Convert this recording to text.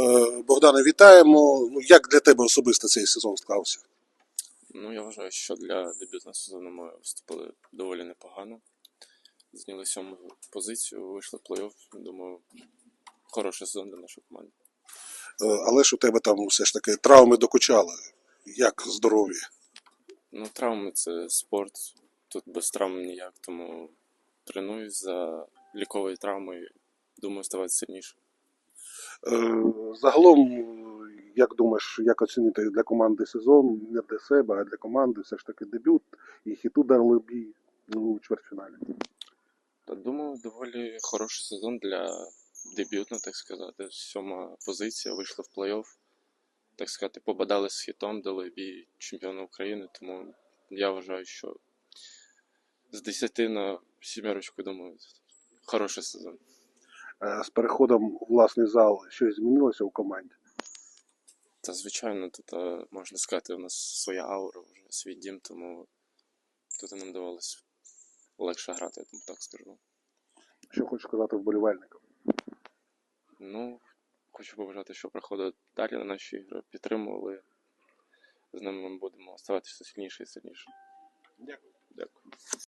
Е, Богдане, вітаємо. Ну, як для тебе особисто цей сезон склався? Ну, я вважаю, що для дебютного сезону ми виступили доволі непогано. Зняли сьому позицію, вийшли в плей-офф. Думаю, хороший сезон для нашої команди. Е, Але ж у тебе там все ж таки травми докучали. Як здоров'я? Ну, травми це спорт. Тут без травм ніяк, тому тренуюсь за ліковою травмою. Думаю, ставати сильніше. Е, Загалом, як думаєш, як оцінити для команди сезон, не для себе, а для команди все ж таки дебют і хіту дали бій у чвертьфіналі. Та думаю, доволі хороший сезон для дебютного, так сказати. Сьома позиція, вийшли в плей-офф. Так сказати, побадали з хітом, дали бій чемпіону України, тому я вважаю, що з 10 на сімерочку, думаю, хороший сезон. Е, З переходом у власний зал щось змінилося у команді. Та звичайно, тут е, можна сказати, у нас своя аура, вже свій дім, тому тут нам давалось легше грати, я тому так скажу. Що хочеш сказати вболівальникам? Ну, хочу побажати, що приходили далі на наші ігри, підтримували. З ними ми будемо ставатися сильніше і сильніше. Дякую. Дякую.